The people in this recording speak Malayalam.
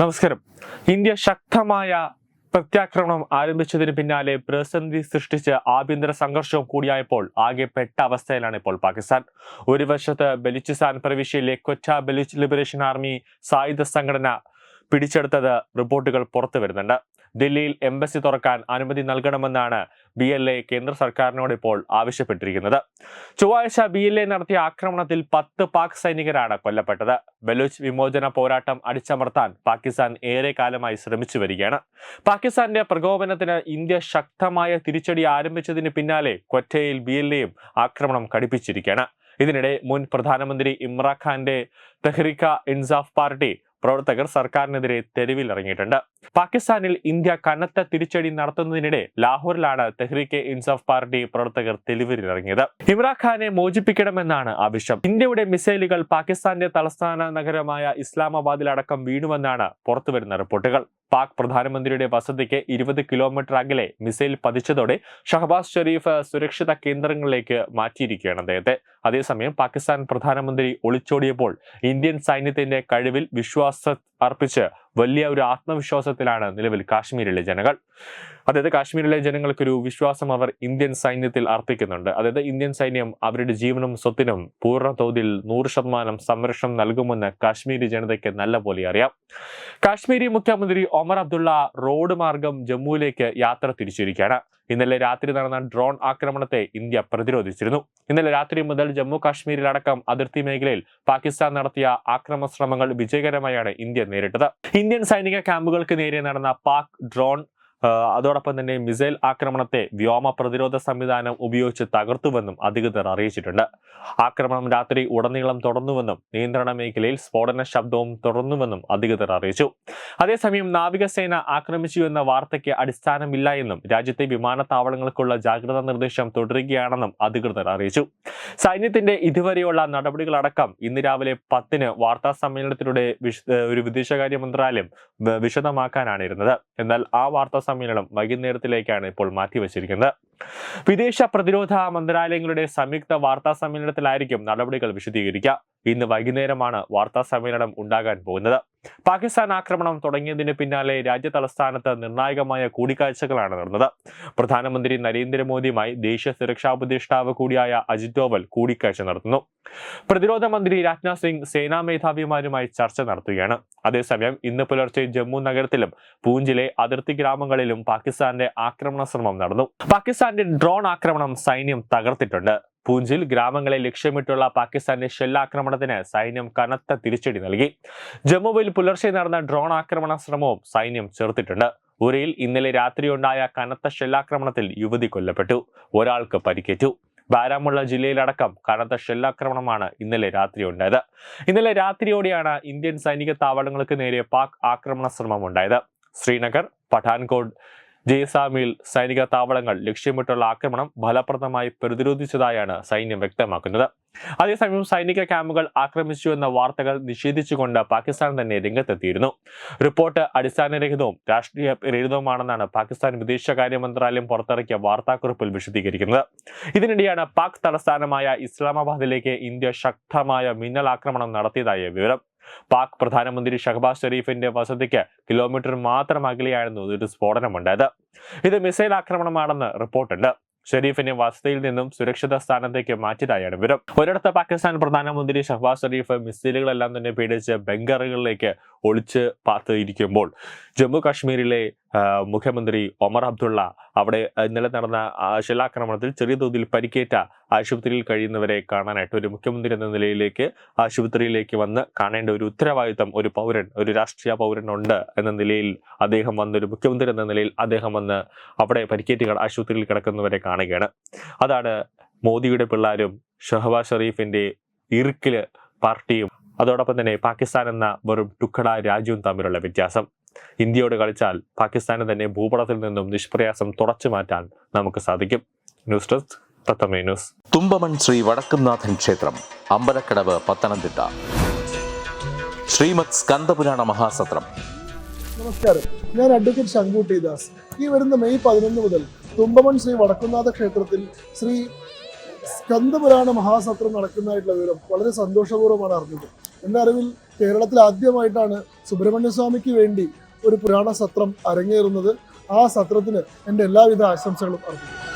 നമസ്കാരം. ഇന്ത്യ ശക്തമായ പ്രത്യാക്രമണം ആരംഭിച്ചതിന് പിന്നാലെ പ്രതിസന്ധി സൃഷ്ടിച്ച് ആഭ്യന്തര സംഘർഷവും കൂടിയായപ്പോൾ ആകെ പെട്ട അവസ്ഥയിലാണ് ഇപ്പോൾ പാകിസ്ഥാൻ. ഒരു വശത്ത് ബലൂചിസ്ഥാൻ പ്രവിശ്യയിലെ കൊറ്റ ബലൂച്ച് ലിബറേഷൻ ആർമി സായുധ സംഘടന പിടിച്ചെടുത്തത് റിപ്പോർട്ടുകൾ പുറത്തു വരുന്നുണ്ട് ദില്ലിയിൽ എംബസി തുറക്കാൻ അനുമതി നൽകണമെന്നാണ് ബി എൽ എ കേന്ദ്ര സർക്കാരിനോട് ഇപ്പോൾ ആവശ്യപ്പെട്ടിരിക്കുന്നത്. ചൊവ്വാഴ്ച ബി എൽ എ നടത്തിയ ആക്രമണത്തിൽ പത്ത് പാക് സൈനികരാണ് കൊല്ലപ്പെട്ടത്. ബലൂച്ച് വിമോചന പോരാട്ടം അടിച്ചമർത്താൻ പാകിസ്ഥാൻ ഏറെ കാലമായി ശ്രമിച്ചു വരികയാണ്. പാകിസ്ഥാന്റെ പ്രകോപനത്തിന് ഇന്ത്യ ശക്തമായ തിരിച്ചടി ആരംഭിച്ചതിന് പിന്നാലെ കൊറ്റയിൽ ബി എൽ എയും ആക്രമണം കടുപ്പിച്ചിരിക്കുകയാണ് ഇതിനിടെ മുൻ പ്രധാനമന്ത്രി ഇമ്രാൻഖാന്റെ തെഹ്രിക ഇൻസാഫ് പാർട്ടി പ്രവർത്തകർ സർക്കാരിനെതിരെ തെരുവിലിറങ്ങിയിട്ടുണ്ട്. പാകിസ്ഥാനിൽ ഇന്ത്യ കനത്ത തിരിച്ചടി നടത്തുന്നതിനിടെ ലാഹോറിലാണ് തെഹ്രീക്കെ ഇൻസാഫ് പാർട്ടി പ്രവർത്തകർ തെരുവിലിറങ്ങിയത്. ഇമ്രാൻഖാനെ മോചിപ്പിക്കണമെന്നാണ് ആവശ്യം. ഇന്ത്യയുടെ മിസൈലുകൾ പാകിസ്ഥാന്റെ തലസ്ഥാന നഗരമായ ഇസ്ലാമാബാദിലടക്കം വീണുവെന്നാണ് പുറത്തുവരുന്ന റിപ്പോർട്ടുകൾ. പാക് പ്രധാനമന്ത്രിയുടെ വസതിക്ക് ഇരുപത് കിലോമീറ്റർ അകലെ മിസൈൽ പതിച്ചതോടെ ഷഹബാസ് ഷെരീഫ് സുരക്ഷിത കേന്ദ്രങ്ങളിലേക്ക് മാറ്റിയിരിക്കുകയാണ് അദ്ദേഹത്തെ. അതേസമയം പാകിസ്ഥാൻ പ്രധാനമന്ത്രി ഒളിച്ചോടിയപ്പോൾ ഇന്ത്യൻ സൈന്യത്തിന്റെ കഴിവിൽ വിശ്വാസ അർപ്പിച്ച് വലിയ ഒരു ആത്മവിശ്വാസത്തിലാണ് നിലവിൽ കാശ്മീരിലെ ജനങ്ങൾ. അതായത് കാശ്മീരിലെ ജനങ്ങൾക്കൊരു വിശ്വാസം അവർ ഇന്ത്യൻ സൈന്യത്തിൽ അർപ്പിക്കുന്നുണ്ട്. അതായത് ഇന്ത്യൻ സൈന്യം അവരുടെ ജീവനും സ്വത്തിനും പൂർണ തോതിൽ നൂറ് ശതമാനം സംരക്ഷണം നൽകുമെന്ന് കാശ്മീരി ജനതയ്ക്ക് നല്ല പോലെ അറിയാം. കാശ്മീരി മുഖ്യമന്ത്രി ഒമർ അബ്ദുള്ള റോഡ് മാർഗം ജമ്മുവിലേക്ക് യാത്ര തിരിച്ചിരിക്കുകയാണ്. ഇന്നലെ രാത്രി നടന്ന ഡ്രോൺ ആക്രമണത്തെ ഇന്ത്യ പ്രതിരോധിച്ചിരുന്നു. ഇന്നലെ രാത്രി മുതൽ ജമ്മു കാശ്മീരിലടക്കം അതിർത്തി മേഖലയിൽ പാകിസ്ഥാൻ നടത്തിയ ആക്രമണ ശ്രമങ്ങൾ വിജയകരമായാണ് ഇന്ത്യ നേരിട്ടത്. ഇന്ത്യൻ സൈനിക ക്യാമ്പുകൾക്ക് നേരെ നടന്ന പാക് ഡ്രോൺ അതോടൊപ്പം തന്നെ മിസൈൽ ആക്രമണത്തെ വ്യോമ പ്രതിരോധ സംവിധാനം ഉപയോഗിച്ച് തകർത്തുവെന്നും അധികൃതർ അറിയിച്ചിട്ടുണ്ട്. ആക്രമണം രാത്രി ഉടനീളം തുടർന്നുവെന്നും നിയന്ത്രണ മേഖലയിൽ സ്ഫോടന ശബ്ദവും തുടർന്നുവെന്നും അധികൃതർ അറിയിച്ചു. അതേസമയം നാവികസേന ആക്രമിച്ചു എന്ന വാർത്തയ്ക്ക് അടിസ്ഥാനമില്ല എന്നും രാജ്യത്തെ വിമാനത്താവളങ്ങൾക്കുള്ള ജാഗ്രതാ നിർദ്ദേശം തുടരുകയാണെന്നും അധികൃതർ അറിയിച്ചു. സൈന്യത്തിന്റെ ഇതുവരെയുള്ള നടപടികളടക്കം ഇന്ന് രാവിലെ പത്തിന് വാർത്താ സമ്മേളനത്തിലൂടെ ഒരു വിദേശകാര്യ മന്ത്രാലയം വിശദമാക്കാനാണിരുന്നത് എന്നാൽ ആ വാർത്താ സമ്മേളനം വൈകുന്നേരത്തിലേക്കാണ് ഇപ്പോൾ മാറ്റിവെച്ചിരിക്കുന്നത്. വിദേശ പ്രതിരോധ മന്ത്രാലയങ്ങളുടെ സംയുക്ത വാർത്താ സമ്മേളനത്തിലായിരിക്കും നടപടികൾ വിശദീകരിക്കുക. ഇന്ന് വൈകുന്നേരമാണ് വാർത്താ സമ്മേളനം ഉണ്ടാകാൻ പോകുന്നത്. പാകിസ്ഥാൻ ആക്രമണം തുടങ്ങിയതിന് പിന്നാലെ രാജ്യ തലസ്ഥാനത്ത് നിർണായകമായ കൂടിക്കാഴ്ചകളാണ് നടന്നത്. പ്രധാനമന്ത്രി നരേന്ദ്രമോദിയുമായി ദേശീയ സുരക്ഷാ ഉപദേഷ്ടാവ് കൂടിയായ അജിത് ഡോവൽ കൂടിക്കാഴ്ച നടത്തുന്നു. പ്രതിരോധ മന്ത്രി രാജ്നാഥ് സിംഗ് സേനാ മേധാവിമാരുമായി ചർച്ച നടത്തുകയാണ്. അതേസമയം ഇന്ന് പുലർച്ചെ ജമ്മു നഗരത്തിലും പൂഞ്ചിലെ അതിർത്തി ഗ്രാമങ്ങളിലും പാകിസ്ഥാന്റെ ആക്രമണ ശ്രമം നടന്നു. പാകിസ്ഥാന്റെ ഡ്രോൺ ആക്രമണം സൈന്യം തകർത്തിട്ടുണ്ട്. പൂഞ്ചിൽ ഗ്രാമങ്ങളെ ലക്ഷ്യമിട്ടുള്ള പാകിസ്ഥാന്റെ ഷെല്ലാക്രമണത്തിന് സൈന്യം കനത്ത തിരിച്ചടി നൽകി. ജമ്മുവിൽ പുലർച്ചെ നടന്ന ഡ്രോൺ ആക്രമണ ശ്രമവും സൈന്യം ചെറുത്തിട്ടുണ്ട്. ഉരയിൽ ഇന്നലെ രാത്രിയുണ്ടായ കനത്ത ഷെല്ലാക്രമണത്തിൽ യുവതി കൊല്ലപ്പെട്ടു. ഒരാൾക്ക് പരിക്കേറ്റു. ബാരാമുള്ള ജില്ലയിലടക്കം കനത്ത ഷെല്ലാക്രമണമാണ് ഇന്നലെ രാത്രി ഉണ്ടായത് ഇന്നലെ രാത്രിയോടെയാണ് ഇന്ത്യൻ സൈനിക താവളങ്ങൾക്ക് നേരെ പാക് ആക്രമണ ശ്രമം ഉണ്ടായത് ശ്രീനഗർ പഠാൻകോട്ട് ജയ്സാമിൽ സൈനിക താവളങ്ങൾ ലക്ഷ്യമിട്ടുള്ള ആക്രമണം ഫലപ്രദമായി പ്രതിരോധിച്ചതായാണ് സൈന്യം വ്യക്തമാക്കുന്നത്. അതേസമയം സൈനിക ക്യാമ്പുകൾ ആക്രമിച്ചു എന്ന വാർത്തകൾ നിഷേധിച്ചുകൊണ്ട് പാകിസ്ഥാൻ തന്നെ രംഗത്തെത്തിയിരുന്നു. റിപ്പോർട്ട് അടിസ്ഥാനരഹിതവും രാഷ്ട്രീയ രഹിതവുമാണെന്നാണ് പാകിസ്ഥാൻ വിദേശകാര്യ മന്ത്രാലയം പുറത്തിറക്കിയ വാർത്താക്കുറിപ്പിൽ വിശദീകരിക്കുന്നത്. ഇതിനിടെയാണ് പാക് തലസ്ഥാനമായ ഇസ്ലാമാബാദിലേക്ക് ഇന്ത്യ ശക്തമായ മിന്നൽ ആക്രമണം നടത്തിയതായ വിവരം. പാക് പ്രധാനമന്ത്രി ഷഹബാസ് ഷെരീഫിന്റെ വസതിക്ക് കിലോമീറ്റർ മാത്രം അകലെയായിരുന്നു ഒരു സ്ഫോടനമുണ്ടായത്. ഇത് മിസൈൽ ആക്രമണമാണെന്ന് റിപ്പോർട്ടുണ്ട്. ഷെരീഫിനെ വസതിയിൽ നിന്നും സുരക്ഷിത സ്ഥാനത്തേക്ക് മാറ്റിയതായാണ് വിവരം. ഒരിടത്ത് പാകിസ്ഥാൻ പ്രധാനമന്ത്രി ഷഹബാസ് ഷെരീഫ് മിസൈലുകളെല്ലാം തന്നെ പേടിച്ച് ബംഗാറുകളിലേക്ക് ഒളിച്ച് പാർത്തിരിക്കുമ്പോൾ ജമ്മു കാശ്മീരിലെ മുഖ്യമന്ത്രി ഒമർ അബ്ദുള്ള അവിടെ ഇന്നലെ നടന്ന ശിലാക്രമണത്തിൽ ചെറിയ തോതിൽ പരിക്കേറ്റ ആശുപത്രിയിൽ കഴിയുന്നവരെ കാണാനായിട്ട് ഒരു മുഖ്യമന്ത്രി എന്ന നിലയിലേക്ക് ആശുപത്രിയിലേക്ക് വന്ന് കാണേണ്ട ഒരു ഉത്തരവാദിത്തം ഒരു പൗരൻ ഒരു രാഷ്ട്രീയ പൗരനുണ്ട് എന്ന നിലയിൽ അദ്ദേഹം വന്ന് ഒരു മുഖ്യമന്ത്രി എന്ന നിലയിൽ അദ്ദേഹം വന്ന് അവിടെ പരിക്കേറ്റ് ആശുപത്രിയിൽ കിടക്കുന്നവരെ കാണുകയാണ്. അതാണ് മോദിയുടെ പിള്ളാരും ഷഹബാസ് ഷെറീഫിന്റെ ഇറുക്കിൽ പാർട്ടിയും അതോടൊപ്പം തന്നെ പാകിസ്ഥാൻ എന്ന വെറും ടുക്കട രാജ്യവും തമ്മിലുള്ള വ്യത്യാസം. ഇന്ത്യയോട് കളിച്ചാൽ പാകിസ്ഥാനെ തന്നെ ഭൂപടത്തിൽ നിന്നും നിഷ്പ്രയാസം തുടച്ചു മാറ്റാൻ നമുക്ക് സാധിക്കും. ന്യൂസ് ഡെസ്ക് തത്തമേ ന്യൂസ്. തുമ്പമൺ ശ്രീ വടക്കുംനാഥൻ ക്ഷേത്രം അമ്പലക്കടവ് പത്തനംതിട്ട. ശ്രീമത് സ്കന്ദപുരാണ മഹാസത്രം. നമസ്കാരം. ഞാൻ അഡ്വക്കേറ്റ് ശങ്കുട്ടി ദാസ് ഈ വരുന്ന മെയ് പതിനൊന്ന് മുതൽ തുമ്പമൺ ശ്രീ വടക്കുംനാഥ ക്ഷേത്രത്തിൽ ശ്രീ സ്കന്ദപുരാണ മഹാസത്രം നടക്കുന്നതായിട്ടുള്ള വിവരം വളരെ സന്തോഷപൂർവമാണ് അറിഞ്ഞത്. എന്റെ അറിവിൽ കേരളത്തിൽ ആദ്യമായിട്ടാണ് സുബ്രഹ്മണ്യ സ്വാമിക്ക് വേണ്ടി ഒരു പുരാണ സത്രം അരങ്ങേറുന്നത്. ആ സത്രത്തിന് എന്റെ എല്ലാവിധ ആശംസകളും അർപ്പിക്കുന്നു.